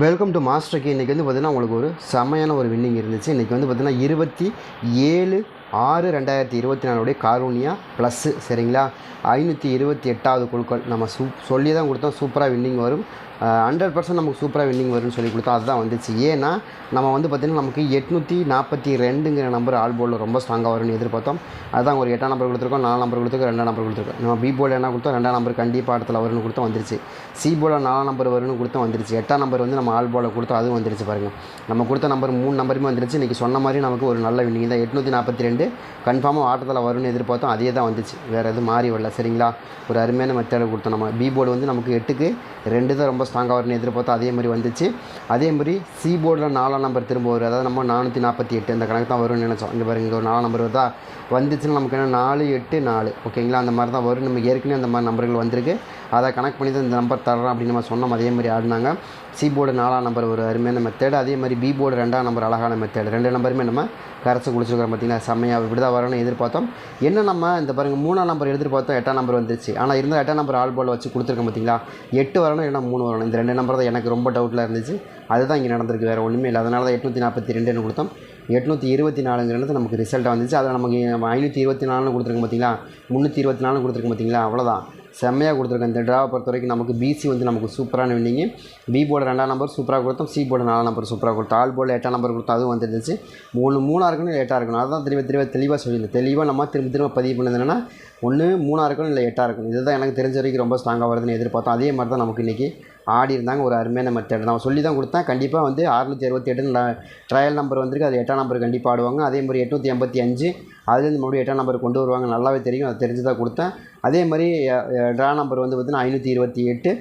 Welcome to மாஸ்டருக்கு இன்றைக்கி வந்து பார்த்திங்கன்னா உங்களுக்கு ஒரு செமையான ஒரு வின்னிங் இருந்துச்சு. இன்றைக்கி வந்து பார்த்திங்கன்னா இருபத்தி ஏழு ஆறு ரெண்டாயிரத்தி இருபத்தி நாலுடைய காரூனியா ப்ளஸ்ஸு சரிங்களா? ஐநூற்றி இருபத்தி எட்டாவது குழுக்கள். நம்ம சூ சொல்லி தான் கொடுத்தோம். சூப்பராக வின்னிங் வரும். ஹண்ட்ரட் பர்சன்ட் நமக்கு சூப்பராக வின்னிங் வரும்னு சொல்லி கொடுத்தோம் அதுதான் வந்துச்சு. ஏன்னா நம்ம வந்து பார்த்திங்கன்னா நமக்கு எட்நூற்றி நாற்பத்தி ரெண்டுங்கிற நம்பர் ஆல் போலில் ரொம்ப ஸ்ட்ராங்காக வரும்னு எதிர்பார்த்தோம். அதுதான் ஒரு எட்டாம் நம்பர் கொடுத்துருக்கோம் நாலு நம்பர் கொடுத்துருக்கோம் ரெண்டாம் நம்பர் கொடுத்துருக்கோம். நம்ம பி போர்டில் என்ன கொடுத்தோம்? ரெண்டாம் நம்பர் கண்டிப்பாக இடத்துல வரும்னு கொடுத்தோம் வந்துருச்சு. சி போர்டில் நாலாம் நம்பர் வரும்னு கொடுத்தோம் வந்துருச்சு. எட்டாம் நம்பர் வந்து நம்ம ஆல் போலில் கொடுத்தோம் அதுவும் வந்துருச்சு பாருங்கள் நம்ம கொடுத்த நம்பர் மூணு நம்பருமே வந்துருச்சு. இன்றைக்கி சொன்ன மாதிரி நமக்கு ஒரு நல்ல வின்னிங் தான். எட்நூற்றி நாற்பத்தி ரெண்டு கன்ஃபார்மாக ஆட்டத்தில் வரும்னு எதிர்பார்த்தோம். அதே தான் வந்துச்சு. வேறு எதுவும் மாறி வரல. சரிங்களா? ஒரு அருமையான மெத்தடை கொடுத்தோம் நம்ம. பி போர்டு வந்து நமக்கு எட்டுக்கு ரெண்டு தான் ரொம்ப ஸ்ட்ராங்காக வரும்னு எதிர்பார்த்தோம் அதே மாதிரி வந்துச்சு. அதே மாதிரி சி போர்டில் நாலாம் நம்பர் திரும்ப வரும் அதாவது நம்ம நானூற்றி நாற்பத்தி எட்டு இந்த கணக்கு தான் வரும்னு நினச்சோம். இங்கே பாருங்க இங்கே ஒரு நாலாம் நம்பர் வருதா? வந்துச்சுன்னா நமக்கு என்ன? நாலு எட்டு நாலு. ஓகேங்களா அந்த மாதிரி தான் வரும். நம்ம ஏற்கனவே அந்த மாதிரி நம்பர்கள் வந்திருக்கு. அதை கனெக்ட் பண்ணி தான் இந்த நம்பர் தர்றோம் அப்படின்னு நம்ம சொன்னோம். அதே மாதிரி ஆடினாங்க. சி போர்டு நாலாம் நம்பர் ஒரு அருமையான மெத்தேடு அதே மாதிரி பி போர்டு ரெண்டாம் நம்பர் அழகான மெத்தேடு ரெண்டு நம்பருமே நம்ம கரைச்சி குடிச்சிருக்கிறோம் பார்த்தீங்கன்னா செம்மையாக இப்படி தான் வரணும்னு எதிர்பார்த்தோம். என்ன நம்ம இந்த பாருங்கள் மூணாம் நம்பர் எதிர்பார்த்தோம் எட்டாம் நம்பர் வந்துருச்சு. ஆனால் இருந்தால் எட்டாம் நம்பர் ஆல் போல் வச்சு கொடுத்துருக்கோம் பார்த்தீங்களா? எட்டு வரணும் இல்லைனா மூணு வரணும். இந்த ரெண்டு நம்பர் தான் எனக்கு ரொம்ப டவுட்டில் இருந்துச்சு. அதுதான் இங்கே நடந்திருக்கு வேறு ஒன்றுமே இல்லை. அதனால தான் எட்நூற்றி நாற்பத்தி ரெண்டுன்னு கொடுத்தோம். எட்நூற்றி இருபத்தி நாலுங்கிறது நமக்கு ரிசல்ட்டாக வந்துச்சு. அதில் நமக்கு நம்ம ஐநூற்றி இருபத்தி நாலுன்னு கொடுத்துருக்கோம் பார்த்தீங்களா முந்நூற்றி இருபத்தி நாலுன்னு கொடுத்துருக்கோம் பார்த்தீங்களா அவ்வளோதான் செம்மையாக கொடுத்துருக்கேன். இந்த ட்ராவை பொறுத்த வரைக்கும் நமக்கு பிசி வந்து நமக்கு சூப்பரான வின்னிங்கு பி போர்டு ரெண்டாம் நம்பர் சூப்பராக கொடுத்தோம். சி போர்டு நாலாம் நம்பர் சூப்பராக கொடுத்தோம். ஆல் போர்டு எட்டாம் நம்பர் கொடுத்தோம். அதுவும் வந்துருந்துச்சு மூணு மூணாக இருக்கணும் எட்டாக இருக்கணும்? அதுதான் திரும்ப திரும்ப தெளிவாக சொல்லியிருந்தேன். தெளிவாக நம்ம திரும்ப திரும்ப பதிவு பண்ணது என்னென்னா ஒன்று மூணாக இருக்கணும் இல்லை எட்டாக இருக்கணும்? இதுதான் எனக்கு தெரிஞ்ச வரைக்கும் ரொம்ப ஸ்ட்ராங்காக வருதுன்னு எதிர்பார்த்தோம். அதே மாதிரி தான் நமக்கு இன்றைக்கி ஆடி இருந்தாங்க. ஒரு அருமையான மெத்தட் நான் சொல்லி தான் கொடுத்தேன். கண்டிப்பாக வந்து அறுநூற்றி அறுபத்தி எட்டு ட்ரையல் நம்பர் வந்திருக்கு. அது எட்டாம் நம்பர் கண்டிப்பாக ஆடுவாங்க. அதே மாதிரி எட்நூற்றி எண்பத்தி அஞ்சு அதுலேருந்து மறுபடியும் எட்டாம் நம்பர் கொண்டு வருவாங்க. நல்லாவே தெரியும். அது தெரிஞ்சு தான் கொடுத்தேன். அதே மாதிரி ட்ரா நம்பர் வந்து பார்த்திங்கன்னா ஐநூற்றி இருபத்தி எட்டு.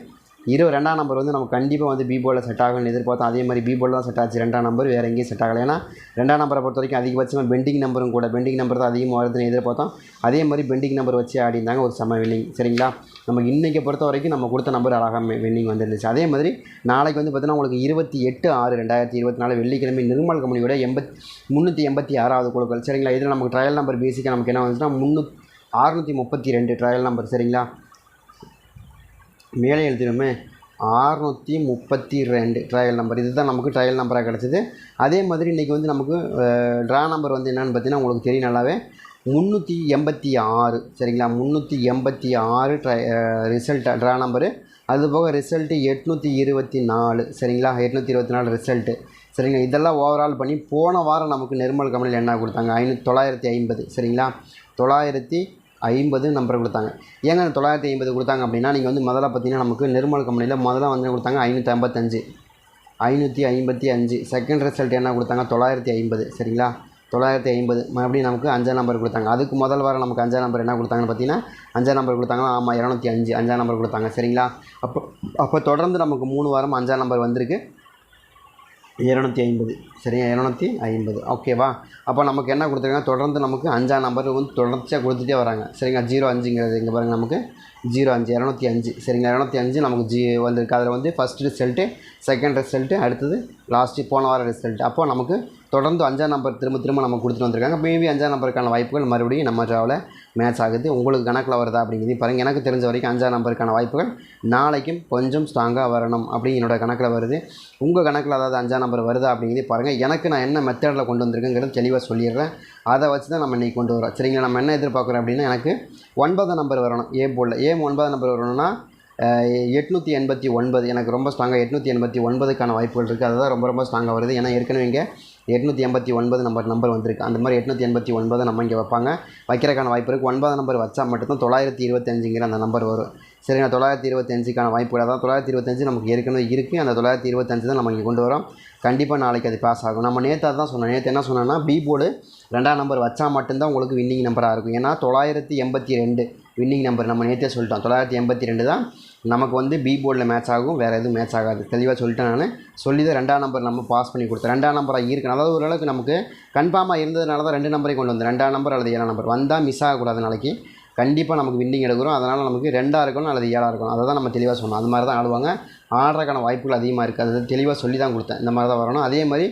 இருபது ரெண்டாம் நம்பர் வந்து நம்ம கண்டிப்பாக வந்து பி போர்டில் செட் ஆகும்னு எதிர்பார்த்தோம். அதே மாதிரி பி போர்டில் தான் செட் ஆச்சு. ரெண்டாம் நம்பர் வேறு எங்கேயும் செட் ஆகலை. ஏன்னா ரெண்டாம் நம்பரை பொறுத்த வரைக்கும் அதிகபட்சமாக பெண்டிங் நம்பரும் கூட பெண்டிங் நம்பர் தான் அதிகமாக வருதுன்னு எதிர்பார்த்தோம். அதே மாதிரி பெண்டிங் நம்பர் வச்சு ஆடி இருந்தாங்க. ஒரு செம்ம வின்னிங் சரிங்களா? நம்ம இன்றைக்கி பொறுத்த வரைக்கும் நம்ம கொடுத்த நம்பர் அழகாக வின்னிங் வந்துருந்துச்சு. அதே மாதிரி நாளைக்கு வந்து பார்த்திங்கன்னா உங்களுக்கு இருபத்தி எட்டு ஆறு ரெண்டாயிரத்தி இருபத்தி நாலு வெள்ளிக்கிழமை நிர்மல் கம்பெனியோட எண்பத் முந்நூற்றி எண்பத்தி ஆறாவது குழுக்கள். சரிங்களா? இதில் நமக்கு ட்ரையல் நம்பர் பேசிக்காக நமக்கு என்ன வந்துச்சுன்னா முந்நூ அறுநூற்றி முப்பத்தி ரெண்டு ட்ரையல் நம்பர் சரிங்களா? மேலே எழுதிடுமே அறுநூற்றி முப்பத்தி ரெண்டு ட்ரையல் நம்பர் இதுதான் நமக்கு ட்ரையல் நம்பராக கிடச்சிது. அதே மாதிரி இன்றைக்கி வந்து நமக்கு ட்ரா நம்பர் வந்து என்னென்னு பார்த்தீங்கன்னா உங்களுக்கு தெரியும் நல்லாவே. முந்நூற்றி எண்பத்தி ஆறு சரிங்களா? முந்நூற்றி எண்பத்தி ஆறு ட்ரை ரிசல்ட் ட்ரா நம்பரு அது போக ரிசல்ட்டு எட்நூற்றி இருபத்தி நாலு சரிங்களா? எட்நூற்றி இருபத்தி நாலு ரிசல்ட்டு சரிங்களா? இதெல்லாம் ஓவரால் பண்ணி போன வாரம் நமக்கு நிர்மல் கம்பெனியில் என்ன கொடுத்தாங்க? ஐநூ தொள்ளாயிரத்தி ஐம்பது சரிங்களா? தொள்ளாயிரத்தி ஐம்பது நம்பர் கொடுத்தாங்க. ஏங்க அந்த தொள்ளாயிரத்தி ஐம்பது கொடுத்தாங்க அப்படின்னா நீங்கள் வந்து முதல்ல பார்த்தீங்கன்னா நமக்கு நிர்மல் கம்பெனியில் முதல்ல வந்து கொடுத்தாங்க? ஐநூற்றி ஐம்பத்தஞ்சு. ஐநூற்றி ஐம்பத்தி அஞ்சு. செகண்ட் ரிசல்ட் என்ன கொடுத்தாங்க? தொள்ளாயிரத்தி ஐம்பது. சரிங்களா? தொள்ளாயிரத்தி ஐம்பது. மறுபடியும் நமக்கு அஞ்சாம் நம்பர் கொடுத்தாங்க. அதுக்கு முதல் வாரம் நமக்கு அஞ்சாம் நம்பர் என்ன கொடுத்தாங்கன்னு பார்த்தீங்கன்னா அஞ்சாம் நம்பர் கொடுத்தாங்க ஆமாம் இரநூத்தி அஞ்சு. அஞ்சாம் நம்பர் கொடுத்தாங்க. சரிங்களா? அப்போ அப்போ தொடர்ந்து நமக்கு மூணு வாரம் அஞ்சாம் நம்பர் வந்திருக்கு. இரநூத்தி ஐம்பது. சரியா? இரநூத்தி ஐம்பது. ஓகேவா? அப்போ நமக்கு என்ன கொடுத்துருக்காங்க? தொடர்ந்து நமக்கு அஞ்சாம் நம்பர் வந்து தொடர்ச்சியாக கொடுத்துட்டே வராங்க. சரிங்களா ஜீரோ அஞ்சுங்கிறது இங்கே பாருங்கள் நமக்கு. ஜீரோ அஞ்சு இரநூத்தி அஞ்சு. சரிங்களா இரநூத்தி அஞ்சு நமக்கு ஜி வந்திருக்கு. அதில் வந்து ஃபஸ்ட் ரிசல்ட்டு செகண்ட் ரிசல்ட்டு அடுத்தது லாஸ்ட்டு போன வார ரிசல்ட் அப்போ நமக்கு தொடர்ந்து அஞ்சாம் நம்பர் திரும்ப திரும்ப நம்ம கொடுத்துட்டு வந்திருக்காங்க. மேபி அஞ்சாம் நம்பருக்கான வாய்ப்புகள் மறுபடியும் நம்ம ட்ராவில் மேட்ச் ஆகுது. உங்களுக்கு கணக்கில் வருதா அப்படிங்கிறது பாருங்கள் எனக்கு தெரிஞ்ச வரைக்கும் அஞ்சாம் நம்பருக்கான வாய்ப்புகள் நாளைக்கும் கொஞ்சம் ஸ்ட்ராங்காக வரணும் அப்படின்னு என்னோடய கணக்கில் வருது. உங்கள் கணக்கில் அதாவது அஞ்சாம் நம்பர் வருதா அப்படிங்கிறது பாருங்கள் எனக்கு நான் என்ன மெத்தடில் கொண்டு வந்திருக்கேங்கிறது தெளிவாக சொல்லிடுறேன். அதை வச்சு தான் நம்ம இன்றைக்கி கொண்டு வரோம். சரிங்களா? நம்ம என்ன எதிர்பார்க்குறோம் அப்படின்னா எனக்கு ஒன்பதாம் நம்பர் வரணும். ஏ போர்டில் ஏ ஒன்பதாம் நம்பர் வரணும்னா எட்நூற்றி எண்பத்தி ஒன்பது. எனக்கு ரொம்ப ஸ்ட்ராங்காக எட்நூற்றி எண்பத்தி ஒன்பதுக்கான வாய்ப்புகள் இருக்குது அதுதான் ரொம்ப ரொம்ப ஸ்ட்ராங்காக வருது. ஏன்னா ஏற்கனவே இங்கே எட்நூற்றி எண்பத்தி ஒன்பது நம்பர் நம்பர் வந்திருக்கு. அந்த மாதிரி எட்நூற்றி எண்பத்தி ஒன்பதை நம்ம இங்கே வைப்பாங்க. வைக்கிறக்கான வாய்ப்பு இருக்குது ஒன்பதாம் நம்பர் வச்சால் மட்டும்தான் தொள்ளாயிரத்தி இருபத்தஞ்சுங்கிற அந்த நம்பர் வரும். சரிங்க தொள்ளாயிரத்தி இருபத்தஞ்சுக்கான வாய்ப்புகள் அதான். தொள்ளாயிரத்தி இருபத்தஞ்சு நமக்கு ஏற்கனவே இருக்குது அந்த தொள்ளாயிரத்தி இருபத்தஞ்சு தான் நம்ம இங்கே கொண்டு வரோம். கண்டிப்பாக நாளைக்கு அது பாஸ் ஆகும். நம்ம நேற்று தான் சொன்னோம் நேற்று என்ன சொன்னோன்னா பி போர்டு ரெண்டாம் நம்பர் வச்சால் மட்டும்தான் உங்களுக்கு வின்னிங் நம்பராக இருக்கும். ஏன்னா தொள்ளாயிரத்தி எண்பத்தி ரெண்டு வின்னிங் நம்பர் நம்ம நேற்றே சொல்லிட்டோம். தொள்ளாயிரத்தி எண்பத்தி ரெண்டு தான் நமக்கு வந்து பி போர்டில் மேட்ச் ஆகும் வேறு எதுவும் மேட்ச் ஆகாது. தெளிவாக சொல்லிட்டேன் நான். சொல்லி தான் ரெண்டாம் நம்பர் நம்ம பாஸ் பண்ணி கொடுத்தேன். ரெண்டாம் நம்பராக இருக்கணும் அதாவது ஓரளவுக்கு நமக்கு கன்ஃபார்மாக இருந்ததுனால தான் ரெண்டு நம்பரையும் கொண்டு வந்தேன். ரெண்டாம் நம்பர் அல்லது ஏழாம் நம்பர் வந்தால் மிஸ் ஆகக்கூடாது நாளைக்கு. கண்டிப்பாக நமக்கு வின்னிங் எடுக்கிறோம். அதனால் நமக்கு ரெண்டாக இருக்கணும் அல்லது ஏழாக இருக்கணும். அதை தான் நம்ம தெளிவாக சொன்னோம். அது மாதிரி தான் ஆடுவாங்க. ஆடுறதுக்கான வாய்ப்புகள் அதிகமாக இருக்குது அது தெளிவாக சொல்லி தான் கொடுத்தேன். இந்த மாதிரி தான் வரணும். அதே மாதிரி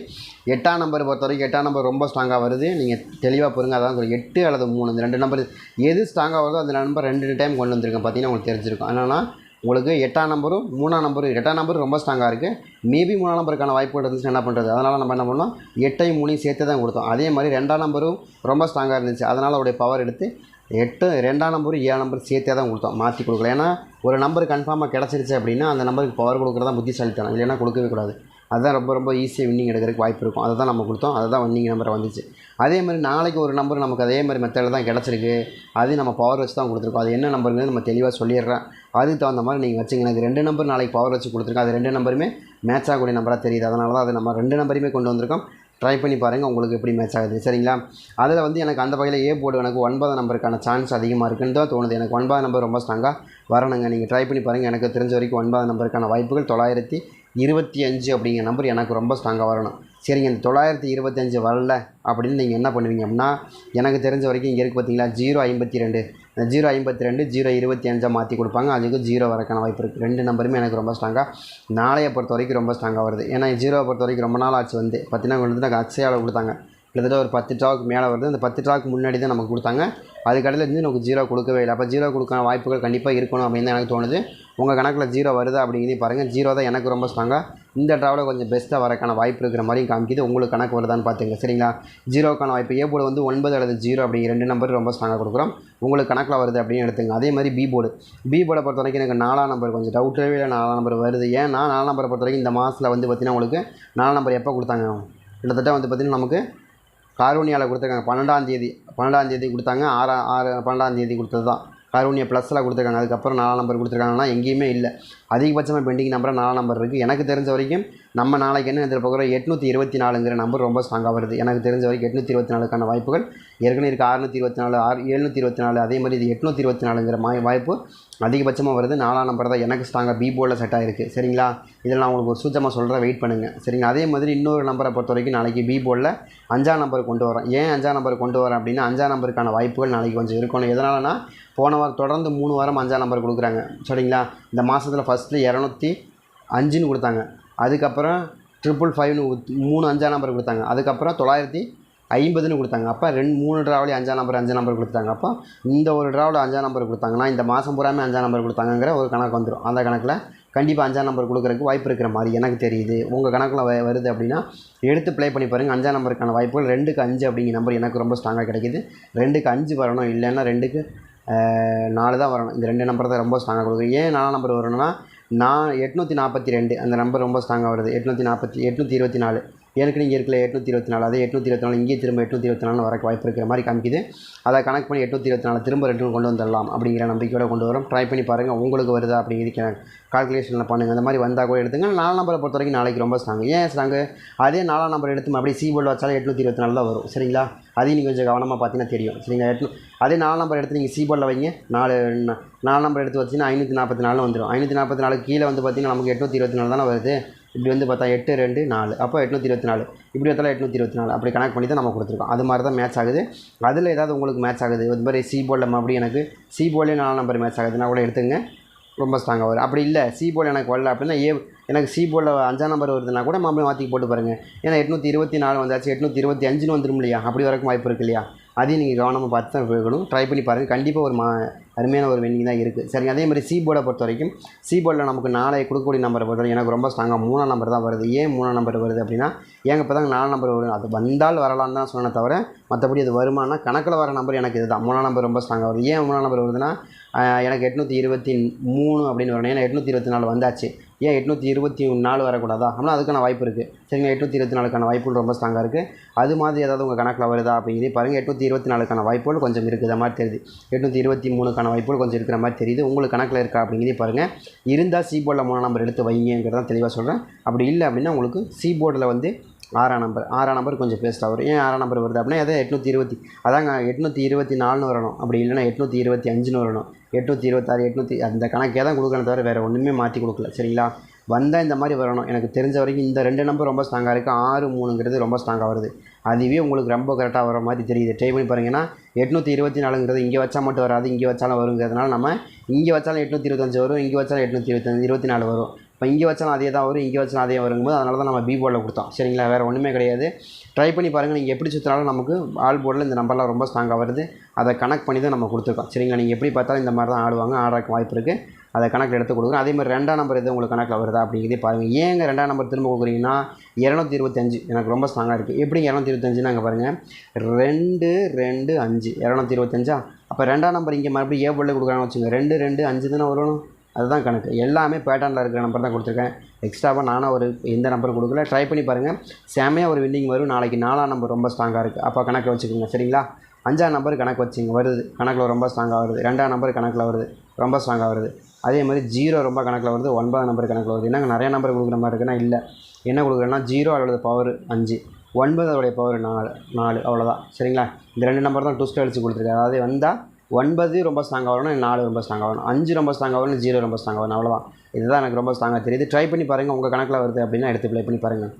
எட்டாம் நம்பர் பொறுத்த வரைக்கும் எட்டாம் நம்பர் ரொம்ப ஸ்ட்ராங்காக வருது. நீங்கள் தெளிவாக பொறுங்க. அதான் சொல்லி எட்டு அல்லது மூணு. இந்த ரெண்டு நம்பர் எது ஸ்ட்ராங்காக வருதோ அந்த நம்பர் ரெண்டு டைம் கொண்டு வந்திருக்கேன். பார்த்தீங்கன்னா உங்களுக்கு தெரிஞ்சிருக்கும். அதனால் உங்களுக்கு எட்டாம் நம்பரும் மூணாம் நம்பரும் எட்டாம் நம்பர் ரொம்ப ஸ்ட்ராங்காக இருக்குது மேபி மூணாம் நம்பருக்கான வாய்ப்புகள் இருந்துச்சு என்ன பண்ணுறது அதனால் நம்ம என்ன பண்ணோம் எட்டையும் மூணையும் சேர்த்து தான் கொடுத்தோம். அதே மாதிரி ரெண்டாம் நம்பரும் ரொம்ப ஸ்ட்ராங்காக இருந்துச்சு. அதனால் அவருடைய பவர் எடுத்து எட்டு ரெண்டாம் நம்பரும் ஏழு நம்பர் சேர்த்தே தான் கொடுத்தோம். மாற்றி கொடுக்கல. ஏன்னா ஒரு நம்பர் கன்ஃபார்மாக கிடச்சிருச்சு அப்படின்னா அந்த நம்பருக்கு பவர் கொடுக்குறதா புத்திசாலித்தனம். இல்லைன்னா கொடுக்கவே கூடாது. அதுதான் ரொம்ப ரொம்ப ஈஸியாக வின்னிங் எடுக்கிறதுக்கு வாய்ப்பு இருக்கும். அதை தான் நம்ம கொடுத்தோம். அதை தான் வின்னிங் நம்பர் வந்துச்சு. அதே மாதிரி நாளைக்கு ஒரு நம்பர் நமக்கு அதே மாதிரி மெத்தடில் தான் கிடச்சிருக்கு. அது நம்ம பவர் வச்சு தான் கொடுத்துருக்கோம். அது என்ன நம்பருங்கிறது நம்ம தெளிவாக சொல்லிடுறேன். அதுக்கு தகுந்த மாதிரி நீங்கள் வச்சுங்க எனக்கு ரெண்டு நம்பர் நாளைக்கு பவர் வச்சு கொடுத்துருக்கோம். அது ரெண்டு நம்பருமே மேட்ச் ஆகக்கூடிய நம்பராக தெரியுது. அதனால தான் அது நம்ம ரெண்டு நம்பரையுமே கொண்டு வந்திருக்கோம். ட்ரை பண்ணி பாருங்கள் உங்களுக்கு எப்படி மேட்ச் ஆகுது. சரிங்களா? அதில் வந்து எனக்கு அந்த வகையில் ஏ போர்டு எனக்கு ஒன்பது நம்பருக்கான சான்ஸ் அதிகமாக இருக்குன்னு தான் தோணுது. எனக்கு ஒன்பது நம்பர் ரொம்ப ஸ்ட்ராங்காக வரணுங்க. நீங்கள் ட்ரை பண்ணி பாருங்கள் எனக்கு தெரிஞ்ச வரைக்கும் ஒன்பது நம்பருக்கான வாய்ப்புகள் தொள்ளாயிரத்தி இருபத்தி அஞ்சு அப்படிங்கிற நம்பர் எனக்கு ரொம்ப ஸ்ட்ராங்காக வரணும். சரிங்க இந்த தொள்ளாயிரத்தி இருபத்தஞ்சு வரல அப்படின்னு நீங்கள் என்ன பண்ணுவீங்க அப்படின்னா எனக்கு தெரிஞ்ச வரைக்கும் இங்கே இருக்குது பார்த்தீங்களா ஜீரோ ஐம்பத்தி ரெண்டு. அந்த ஜீரோ ஐம்பத்தி ரெண்டு ஜீரோ இருபத்தி அஞ்சாக மாற்றி கொடுப்பாங்க. அதுக்கு ஜீரோ வரக்கான வாய்ப்பு இருக்குது ரெண்டு நம்பருமே எனக்கு ரொம்ப ஸ்ட்ராங்காக நாளையை பொறுத்த வரைக்கும் ரொம்ப ஸ்ட்ராங்காக வருது. ஏன்னா ஜீரோவை பொறுத்த வரைக்கும் ரொம்ப நாள் ஆச்சு வந்து. பார்த்தீங்கன்னா வந்து எனக்கு அக்ஷயாவில் கொடுத்தாங்க. கிட்டத்தட்ட ஒரு பத்து ட்ராவுக்கு மேலே வருது. அந்த பத்து ட்ராவுக்கு முன்னாடி தான் நமக்கு கொடுத்தாங்க. அதுக்கடையில் இருந்து நமக்கு ஜீரோ கொடுக்கவே இல்லை. அப்போ ஜீரோ கொடுக்கான வாய்ப்புகள் கண்டிப்பாக இருக்கணும் அப்படின்னு தான் எனக்கு தோணுது. உங்கள் கணக்கில் ஜீரோ வருதா அப்படிங்கிறதையும் பாருங்கள். ஜீரோ தான் எனக்கு ரொம்ப ஸ்ட்ராங்காக இந்த ட்ராவில் கொஞ்சம் பெஸ்ட்டாக வரக்கான வாய்ப்பு இருக்கிற மாதிரியும் காமிக்குது. உங்களுக்கு கணக்கு வருதான்னு பார்த்துங்க சரிங்களா? ஜீரோக்கான வாய்ப்பு. ஏ போர்டு வந்து ஒன்பது அல்லது ஜீரோ அப்படிங்கிற ரெண்டு நம்பர் ரொம்ப ஸ்ட்ராங்காக கொடுக்குறோம். உங்களுக்கு கணக்கில் வருது அப்படின்னு எடுத்துங்க அதே மாதிரி பி போர்டு பி போர்டை பொறுத்த வரைக்கும் எனக்கு நாலாம் நம்பர் கொஞ்சம் டவுட்டாகவே இல்லை. நாலாம் நம்பர் வருது. ஏன்னா நாலாம் நம்பரை பொறுத்த வரைக்கும் இந்த மாதத்தில் வந்து பார்த்திங்கன்னா உங்களுக்கு நாலாம் நம்பர் எப்போ கொடுத்தாங்க? கிட்டத்தட்ட வந்து பார்த்திங்கன்னா நமக்கு காரூனியாவில் கொடுத்துருக்காங்க. பன்னெண்டாம் தேதி பன்னெண்டாம் தேதி கொடுத்தாங்க. ஆறா ஆறு பன்னெண்டாம் தேதி கொடுத்தது தான் காரூனியா ப்ளஸில் கொடுத்துருக்காங்க. அதுக்கப்புறம் நாலாம் நம்பர் கொடுத்துருக்காங்கன்னா எங்கேயுமே இல்லை. அதிகபட்சமாக பெண்டிங் நம்பராக நாலாம் நம்பர் இருக்குது எனக்கு தெரிஞ்ச வரைக்கும் நம்ம நாளைக்கு என்ன எதிர்பார்க்குறோம் எட்நூற்றி இருபத்தி நாலுங்கிற நம்பர் ரொம்ப ஸ்ட்ராங்காக வருது. எனக்கு தெரிஞ்ச வரைக்கும் எட்நூற்றி இருபத்தி நாலுக்கான வாய்ப்புகள் ஏற்கனவே இருக்குது அறுநூற்றி இருபத்தி நாலு ஆறு எழுநூற்றி இருபத்தி நாலு அதே மாதிரி இது எட்நூற்றி இருபத்தி நாலுங்கிற மா வாய்ப்பு அதிகபட்சமாக வருது. நாலாம் நம்பர் தான் எனக்கு ஸ்ட்ராங்காக பி போர்டில் செட் ஆகிருக்கு சரிங்களா? இதில் நான் உங்களுக்கு ஒரு சூச்சமாக சொல்கிறேன் வெயிட் பண்ணுங்கள் சரிங்களா? அதே மாதிரி இன்னொரு நம்பரை பொறுத்த வரைக்கும் நாளைக்கு பி போர்டில் அஞ்சாம் நம்பர் கொண்டு வரேன் ஏன் அஞ்சாம் நம்பர் கொண்டு வரேன் அப்படின்னா அஞ்சாம் நம்பருக்கான வாய்ப்புகள் நாளைக்கு கொஞ்சம் இருக்கணும். எதனாலனா போன வாரம் தொடர்ந்து மூணு வாரம் அஞ்சாம் நம்பர் கொடுக்குறாங்க. சரிங்களா? இந்த மாதத்தில் ஃபஸ்ட்டு இரநூத்தி அஞ்சுன்னு கொடுத்தாங்க. அதுக்கப்புறம் ட்ரிபிள் ஃபைவ்னு மூணு அஞ்சாம் நம்பர் கொடுத்தாங்க. அதுக்கப்புறம் தொள்ளாயிரத்தி ஐம்பதுன்னு கொடுத்தாங்க. அப்போ ரெண்டு மூணு ட்ராவலையும் அஞ்சாம் நம்பர் அஞ்சாம் நம்பர் கொடுத்தாங்க அப்போ இந்த ஒரு ட்ராவில் அஞ்சாம் நம்பர் கொடுத்தாங்கன்னா இந்த மாதம் பூராமே அஞ்சாம் நம்பர் கொடுத்தாங்கங்கிற ஒரு கணக்கு வந்துடும் அந்த கணக்கில் கண்டிப்பாக அஞ்சாம் நம்பர் கொடுக்குறதுக்கு வாய்ப்பு இருக்கிற மாதிரி எனக்கு தெரியுது. உங்கள் கணக்கில் வ வருது அப்படின்னா எடுத்து ப்ளே பண்ணி பாருங்கள் அஞ்சாம் நம்பருக்கான வாய்ப்புகள் ரெண்டுக்கு அஞ்சு அப்படிங்கிற நம்பர் எனக்கு ரொம்ப ஸ்ட்ராங்காக கிடைக்குது. ரெண்டுக்கு அஞ்சு வரணும் இல்லைன்னா ரெண்டுக்கு நாலு தான் வரணும். இந்த ரெண்டு நம்பர் தான் ரொம்ப ஸ்ட்ராங்காக கொடுக்குது. ஏன் நாலாம் நம்பர் வரணும்னா நான் எட்நூற்றி நாற்பத்தி ரெண்டு. அந்த நம்பர் ரொம்ப ஸ்ட்ராங்காக வருது. எட்நூற்றி நாற்பத்தி எட்நூற்றி இருபத்தி நாலு. ஏற்கனவே இங்கே இருக்கல எட்நூற்றி இருபத்தி நாலு. அதே எட்நூற்றி இருபத்தி நாலு இங்கே திரும்ப எட்நூற்றி இருபத்தி நாலு வரக்கு வாய்ப்பு இருக்கிற மாதிரி காமிக்குது. அதை கணக்கு பண்ணி எட்நூற்றி இருபத்தி நாலு திரும்ப ரெண்டு கொண்டு வந்துடலாம் அப்படிங்கிற நம்பிக்கையோட கொண்டு வரோம். ட்ரை பண்ணி பாருங்கள் உங்களுக்கு வருதா அப்படிங்கிறது கால்குலேஷனில் பண்ணுங்கள் அந்த மாதிரி வந்தால் கூட எடுத்துங்க. நாலாம் நம்பரை பொறுத்த வரைக்கும் நாளைக்கு ரொம்ப ஸ்ட்ராங் ஏன் ஸ்ட்ராங்கு அதே நாலாம் நம்பர் எடுத்து அப்படியே சி போர்டு வச்சாலும் எட்நூற்றி இருபத்தி நாலு தான் வரும். சரிங்களா? அதையும் நீங்கள் கொஞ்சம் கவனமாக பார்த்தீங்கன்னா தெரியும். சரிங்களா? எட்நூ அதே நாலு நம்பர் எடுத்து நீங்கள் சி போர்டில் வைங்க. நாலு நாலு நம்பர் எடுத்து வச்சிங்கன்னா ஐநூற்றி நாற்பத்தி நாலு வந்துடும் ஐநூற்றி நாற்பத்தி நாலு கீழே வந்து பார்த்திங்கன்னா நமக்கு எட்நூற்றி இருபத்தி நாலு தானே வருது. இப்படி வந்து பார்த்தா எட்டு ரெண்டு நாலு. அப்போ எட்நூற்றி இருபத்தி நாலு. இப்படி பார்த்தாலும் எட்நூற்றி இருபத்தி நாலு. அப்படி கனெக்ட் பண்ணி தான் நம்ம கொடுத்துருக்கோம். அது மாதிரி தான் மேட்ச் ஆகுது. அதில் ஏதாவது உங்களுக்கு மேட்ச் ஆகுது? இது மாதிரி சி போர்டில் மறுபடியும் எனக்கு சி போலே நாலு நம்பர் மேட்ச் ஆகுதுன்னா கூட எடுத்துங்க ரொம்ப ஸ்ட்ராங்காக வரும். அப்படி இல்லை. சி போல் எனக்கு வரல அப்படின்னா ஏ எனக்கு சி போர்டில் அஞ்சாம் நம்பர் வருதுன்னா கூட மறுபடியும் மாற்றி போட்டு பாருங்கள் ஏன்னா எட்நூற்றி இருபத்தி நாலு வந்தாச்சு. எட்நூற்றி இருபத்தி அஞ்சுன்னு வந்துடும் இல்லையா? அப்படி வரக்கும் வாய்ப்பு இருக்கு இல்லையா? அதையும் நீங்கள் கவனமாக பார்த்து தான் இருக்கணும் ட்ரை பண்ணி பாருங்கள் கண்டிப்பாக ஒரு மா அருமையான ஒரு வெண்ணிங் தான் இருக்குது சரிங்க அதே மாதிரி சி போர்டை பொறுத்த வரைக்கும் சி போர்டில் நமக்கு நாளை கொடுக்கக்கூடிய நம்பரை பொறுத்த வரைக்கும் எனக்கு ரொம்ப ஸ்ட்ராங்காக மூணாம் நம்பர் தான் வருது. ஏன் மூணாம் நம்பர் வருது அப்படின்னா ஏங்க இப்போ தான் நாலு நம்பர் வரும் அது வந்தால் வரலான்னு தான் சொன்னேன் தவிர மற்றபடி அது வருமானா கணக்கில் வர நம்பர் எனக்கு இதுதான் மூணாம் நம்பர் ரொம்ப ஸ்ட்ராங்காக வருது. ஏன் மூணாம் நம்பர் வருதுன்னா எனக்கு எட்நூற்றி இருபத்தி மூணு அப்படின்னு வரணும் ஏன்னா எட்நூற்றி இருபத்தி நாலு வந்தாச்சு. ஏன் எட்நூற்றி இருபத்தி நாலு வரக்கூடாதா? அப்படின்னா அதுக்கான வாய்ப்பு இருக்குது சரிங்க எட்நூற்றி இருபத்தி நாலுக்கான வாய்ப்புகள் ரொம்ப ஸ்ட்ராங்காக இருக்குது அது மாதிரி ஏதாவது உங்கள் கணக்கில் வருதா? அப்படிங்கிறது பாருங்கள் எட்நூற்றி இருபத்தி நாலுக்கான வாய்ப்புகள் கொஞ்சம் இருக்கிற மாதிரி தெரியுது. எட்நூற்றி இருபத்தி மூணுக்கான வாய்ப்புகள் கொஞ்சம் இருக்கிற மாதிரி தெரியுது. உங்களுக்கு கணக்கில் இருக்கா? அப்படிங்கிறதே பாருங்கள் இருந்தால் சி போர்டில் மூணு நம்பர் எடுத்து வைங்கிறதான் தெளிவாக சொல்கிறேன் அப்படி இல்லை அப்படின்னா உங்களுக்கு சி போர்டில் வந்து ஆறாம் நம்பர் ஆறாம் நம்பர் கொஞ்சம் பேஸ்ட்டாக வரும். ஏன் ஆறாம் நம்பர் வருது அப்படின்னா எதாவது எட்நூற்றி இருபத்தி. அதாங்க எட்நூற்றி இருபத்தி நாலுன்னு வரணும். அப்படி இல்லைன்னா எட்நூற்றி இருபத்தி அஞ்சுன்னு வரணும். எட்நூற்றி இருபத்தாறு எட்நூற்றி அந்த கணக்கே தான் கொடுக்கணும் தவிர வேறு ஒன்றுமே மாற்றி கொடுக்கல. சரிங்களா? வந்தால் இந்த மாதிரி வரணும். எனக்கு தெரிஞ்ச வரைக்கும் இந்த ரெண்டு நம்பர் ரொம்ப ஸ்ட்ராங்காக இருக்குது ஆறு மூணுங்கிறது ரொம்ப ஸ்ட்ராங்காக வருது. அதுவே உங்களுக்கு ரொம்ப கரெக்டாக வர மாதிரி தெரியுது. ட்ரை பண்ணி பாருங்கன்னா எட்நூற்றி இருபத்தி நாலுங்கிறது இங்கே வச்சா மட்டும் வராது இங்கே வச்சாலும் வருங்கிறதுனால நம்ம இங்கே வச்சாலும் எட்நூற்றி இருபத்தஞ்சி வரும் இங்கே வச்சாலும் எட்நூற்றி இருபத்தஞ்சு இருபத்தி நாலு வரும். இப்போ இங்கே வச்சாலும் அதே தான் வரும் இங்கே வச்சாலும் அதே வரும்போது அதனால தான் நம்ம பி போர்டில் கொடுத்தோம். சரிங்களா? வேறு ஒன்றுமே கிடையாது. ட்ரை பண்ணி பாருங்கள் நீங்கள் எப்படி சுற்றினாலும் நமக்கு ஆல் போர்டில் இந்த நம்பர்லாம் ரொம்ப ஸ்ட்ராங்காக வருது. அதை கனெக்ட் பண்ணி தான் நம்ம கொடுத்துருக்கோம். சரிங்களா? நீங்கள் எப்படி பார்த்தாலும் இந்த மாதிரி தான் ஆடுவாங்க ஆடுறக்கு வாய்ப்பு இருக்குது அதை கணக்கில் எடுத்து கொடுக்குறோம் அதே மாதிரி ரெண்டாம் நம்பர் எது உங்களுக்கு கணக்கில் வருதா அப்படிங்கிறதே பாருங்கள் ஏங்க ரெண்டாம் நம்பர் திரும்ப கொடுக்குறீங்கன்னா இரநூத்தி இருபத்தஞ்சு எனக்கு ரொம்ப ஸ்ட்ராங்காக இருக்குது எப்படி இரநூத்தி இருபத்தஞ்சுன்னு அங்கே பாருங்கள் ரெண்டு ரெண்டு அஞ்சு. இரநூத்தி இருபத்தஞ்சா அப்போ ரெண்டாம் நம்பர் இங்கே மறுபடியும் ஏ போர்டில் கொடுக்குறாங்கன்னு வச்சுங்க ரெண்டு ரெண்டு அஞ்சு தானே வரணும் அதுதான் கணக்கு. எல்லாமே பேட்டர்னில் இருக்கிற நம்பர் தான் கொடுத்துருக்கேன். எக்ஸ்ட்ராவாக நானும் ஒரு எந்த நம்பர் கொடுக்கல. ட்ரை பண்ணி பாருங்கள் செமையாக ஒரு வின்னிங் வரும். நாளைக்கு நாலாம் நம்பர் ரொம்ப ஸ்ட்ராங்காக இருக்குது அப்போ கணக்கு வச்சுக்கோங்க. சரிங்களா? அஞ்சாம் நம்பர் கணக்கு வச்சுங்க. வருது. கணக்கில் ரொம்ப ஸ்ட்ராங்காக வருது. ரெண்டாம் நம்பர் கணக்கில் வருது. ரொம்ப ஸ்ட்ராங்காக வருது. அதே மாதிரி ஜீரோ ரொம்ப கணக்கில் வருது. ஒன்பதாம் நம்பர் கணக்கில் வருது. என்னங்க நிறைய நம்பர் கொடுக்குற மாதிரி இருக்குன்னா இல்லை. என்ன கொடுக்குறேன்னா ஜீரோ அதோட பவர் அஞ்சு. ஒன்பது அதோடைய பவர் நாலு. நாலு. அவ்வளோதான் சரிங்களா? இந்த ரெண்டு நம்பர் தான் ட்விஸ்ட் அடிச்சு கொடுத்துருக்கேன். அதாவது வந்தால் ஒன்பது ரொம்ப ஸ்ட்ராங்காக வரணும் நாலு ரொம்ப ஸ்ட்ராங்காக வரணும் அஞ்சு ரொம்ப ஸ்ட்ராங்காக வரணும் ஜீரோ ரொம்ப ஸ்ட்ராங்காக வரணும் அவ்வளோதான் இதுதான் எனக்கு ரொம்ப ஸ்ட்ராங்காக தெரியுது. ட்ரை பண்ணி பாருங்கள் உங்கள் கணக்கில் வருது அப்படின்னா எடுத்து ப்ளே பண்ணி பாருங்கள்